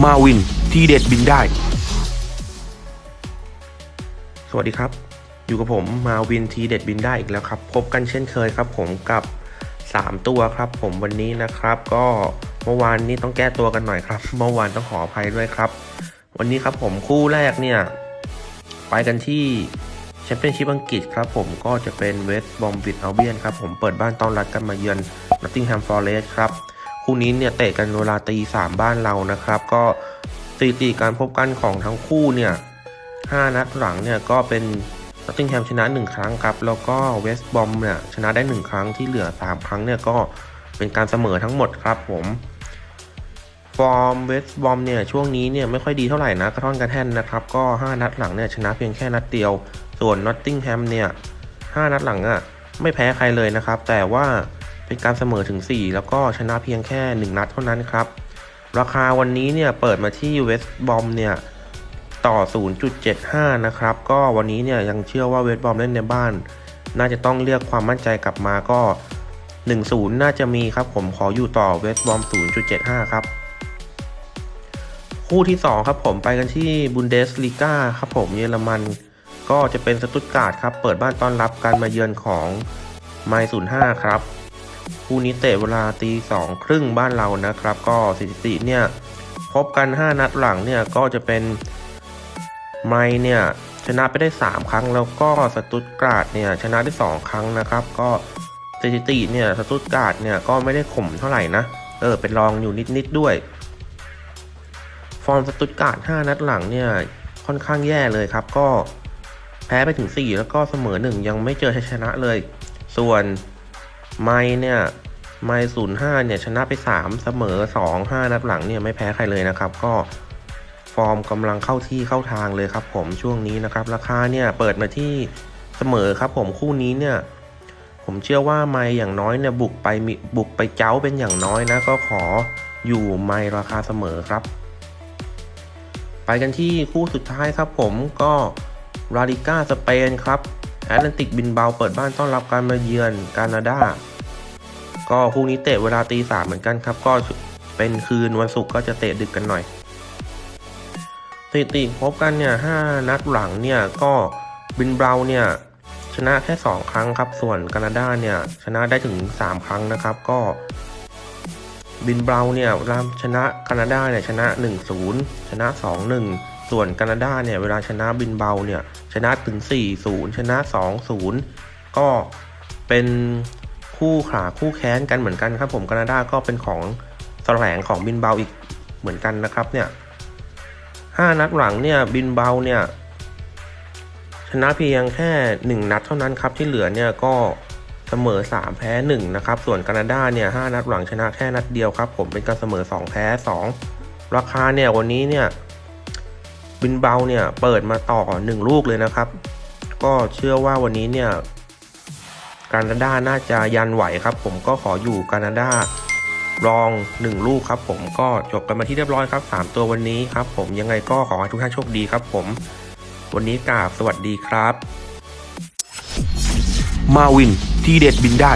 มาวิน ทีเด็ดบินได้ สวัสดีครับ อยู่กับผมมาวินทีเด็ดบินได้อีกแล้วครับ พบกันเช่นเคยครับ ผมกับ 3 ตัวครับ ผมวันนี้นะครับ ก็เมื่อวานนี้ต้องแก้ตัวกันหน่อยครับ เมื่อวานต้องขออภัยด้วยครับ วันนี้ครับผมคู่แรกเนี่ย ไปกันที่แชมเปี้ยนชิพอังกฤษครับผมก็จะเป็นเวสต์บอมบิดอัลเบียนครับผมเปิดบ้านต้อนรับกันมาเยือนนอตติงแฮมฟอร์เรสครับ คู่นี้เนี่ยเตะกันเวลาตีสามบ้านเรานะครับ ก็สถิติการพบกันของทั้งคู่เนี่ยห้านัดหลังเนี่ยก็เป็นนอตติงแฮมชนะ 1 ครั้งครับ แล้วก็เวสต์บอมเนี่ยชนะได้ 1 ครั้งที่เหลือ 3 ครั้งเนี่ยก็เป็นการเสมอทั้งหมดครับผมฟอร์มเวสต์บอมเนี่ยช่วงนี้เนี่ยไม่ค่อยดีเท่าไหร่นะกระท่อนกระแท่นนะครับก็ 5 นัดหลังเนี่ยชนะเพียงแค่นัดเดียว ส่วนนอตติงแฮมเนี่ย5นัดหลังอะ่ะไม่แพ้ใครเลยนะครับ แต่ว่า เป็นการเสมอถึง 4 แล้วก็ชนะเพียงแค่ 1 นัดเท่านั้นครับ ราคาวันนี้เนี่ยเปิดมาที่เวสต์บอมเนี่ยต่อ 0.75 นะครับ ก็วันนี้เนี่ยยังเชื่อว่าเวสต์บอมเล่นในบ้าน น่าจะต้องเรียกความมั่นใจกลับมาก็ 1-0 น่าจะมีครับ ผมขออยู่ต่อเวสต์บอม 0.75 ครับคู่ที่ 2 ครับผมไปกันที่บุนเดสลีกาครับผมเยอรมันก็จะเป็นสตุตการ์ดครับ เปิดบ้านต้อนรับการมาเยือนของไมศูนย์ห้าครับ คู่นี้เตะเวลาตีสองครึ่งบ้านเรานะครับ ก็สถิติเนี่ยพบกัน 5 นัดหลังเนี่ยก็จะเป็นไมเนี่ยชนะไปได้ 3 ครั้งแล้วก็สตุตการ์ดเนี่ยชนะได้ 2 ครั้งนะครับ ก็สถิติเนี่ยสตุตการ์ดเนี่ยก็ไม่ได้ข่มเท่าไหร่นะเออเป็นรองอยู่นิดๆด้วย ฟอร์มสตุตการ์ด5นัดหลังเนี่ยค่อนข้างแย่เลยครับ ก็แพ้ไปถึง 4 แล้วก็เสมอ 1 ยังไม่เจอชัยชนะเลย ส่วน ไม่เนี่ยไม่ศูนย์ห้าเนี่ยชนะไป3เสมอ2 5นัดหลังเนี่ยไม่แพ้ใครเลยนะครับ ก็ฟอร์มกำลังเข้าที่เข้าทางเลยครับ ผมช่วงนี้นะครับ ราคาเนี่ยเปิดมาที่เสมอครับ ผมคู่นี้เนี่ย ผมเชื่อว่าไม่อย่างน้อยเนี่ยบุกไปมีบุกไปเจ้าเป็นอย่างน้อยนะ ก็ขออยู่ไม่ราคาเสมอครับ ไปกันที่คู่สุดท้ายครับ ผมก็ราดิก้าสเปนครับแอตแลนติกบินเบาเปิดบ้านต้อนรับการมาเยือนกานาดา ก็คู่นี้เตะเวลาตีสามเหมือนกันครับ ก็เป็นคืนวันศุกร์ก็จะเตะดึกกันหน่อยสถิติพบกันเนี่ยห้านัดหลังเนี่ยก็บินเบาเนี่ยชนะแค่ 2 ครั้งครับ ส่วนกานาดาเนี่ยชนะได้ถึง 3 ครั้งนะครับ ก็ บินเบราเนี่ยเวลาชนะแคนาดาเนี่ยชนะ 1-0 ชนะ 2-1 ส่วนแคนาดาเนี่ยเวลาชนะบินเบาเนี่ยชนะถึง 4-0 ชนะ 2-0 ก็เป็น คู่ขาคู่แค้นกันเหมือนกันครับผมแคนาดาก็เป็นของแสลงของบินเบาอีกเหมือนกันนะครับเนี่ยห้านัดหลังเนี่ยบินเบาเนี่ยชนะเพียงแค่ 1 นัดเท่านั้นครับที่เหลือเนี่ยก็เสมอ 3 แพ้ 1 นะครับ ส่วนแคนาดาเนี่ย5นัดหลังชนะแค่นัดเดียวครับ ผมเป็นการเสมอ 2 แพ้ 2 ราคาเนี่ยวันนี้เนี่ยบินเบาเนี่ยเปิดมาต่อ 1 ลูกเลยนะครับ ก็เชื่อว่าวันนี้เนี่ย แคนาดาน่าจะยันไหวครับ ผมก็ขออยู่แคนาดารอง 1 ลูกครับ ผมก็จบกันมาที่เรียบร้อยครับ 3 ตัววันนี้ครับ ผมยังไงก็ขอให้ทุกท่านโชคดีครับ ผม วันนี้กราบสวัสดีครับ มาวินทีเด็ดบินได้